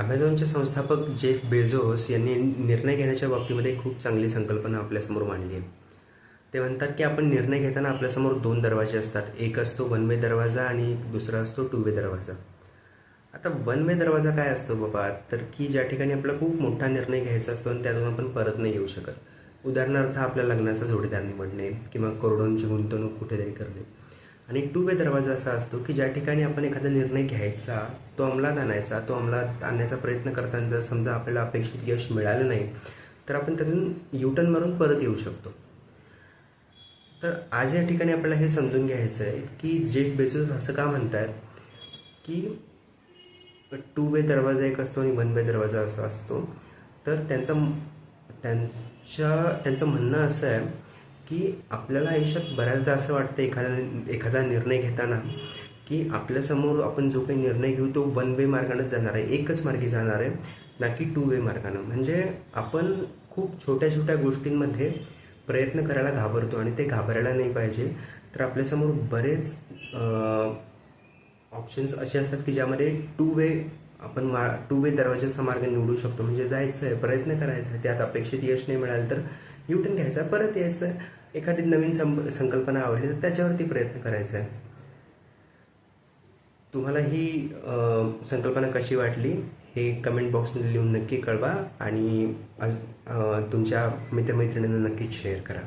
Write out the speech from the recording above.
ॲमेझॉनचे संस्थापक Jeff Bezos यांनी निर्णय घेण्याच्या बाबतीमध्ये खूप चांगली संकल्पना आपल्यासमोर मांडली आहे. ते म्हणतात की आपण निर्णय घेताना आपल्यासमोर दोन दरवाजे असतात. एक असतो वन वे दरवाजा आणि दुसरा असतो टू वे दरवाजा. आता वन वे दरवाजा काय असतो बाबा? तर की ज्या ठिकाणी आपला खूप मोठा निर्णय घ्यायचा असतो आणि त्यातून आपण परत नाही येऊ शकत. उदाहरणार्थ आपल्या लग्नाचा जोडीदार निवडणे किंवा करोडोंची गुंतवणूक कुठेतरी करणे. आणि टू वे दरवाजा असा असतो की ज्या ठिकाणी आपण एखादा निर्णय घ्यायचा तो अंमलात आणायचा तो अंमलात आणण्याचा प्रयत्न करताना जर समजा आपल्याला अपेक्षित यश मिळालं नाही तर आपण त्यातून युटर्न मारून परत येऊ शकतो. तर आज या ठिकाणी आपल्याला हे समजून घ्यायचं आहे की जेफ बेसोस असं का म्हणतात की टू वे दरवाजा एक असतो आणि वन वे दरवाजा असा असतो. तर त्यांचा त्यांच्या त्यांचं म्हणणं असं आहे की आपल्याला आयुष्यात बऱ्याचदा असं वाटतं एखादा एखादा निर्णय घेताना की आपल्यासमोर आपण जो काही निर्णय घेऊ तो वन वे मार्गानं जाणार आहे एकच मार्गी जाणार आहे ना की टू वे मार्गानं. म्हणजे आपण खूप छोट्या छोट्या गोष्टींमध्ये प्रयत्न करायला घाबरतो आणि ते घाबरायला नाही पाहिजे. तर आपल्यासमोर बरेच ऑप्शन्स असे असतात की ज्यामध्ये टू वे आपण मा टू वे दरवाजाचा मार्ग निवडू शकतो. म्हणजे जायचं आहे प्रयत्न करायचा आहे त्यात अपेक्षित यश नाही मिळालं तर युटन घ्यायचा परत यायचं. एखादी नवीन संप संकल्पना आवडली तर त्याच्यावरती प्रयत्न करायचा. आहे तुम्हाला ही संकल्पना कशी वाटली हे कमेंट बॉक्समध्ये लिहून नक्की कळवा आणि तुमच्या मित्रमैत्रिणींना नक्कीच शेअर करा.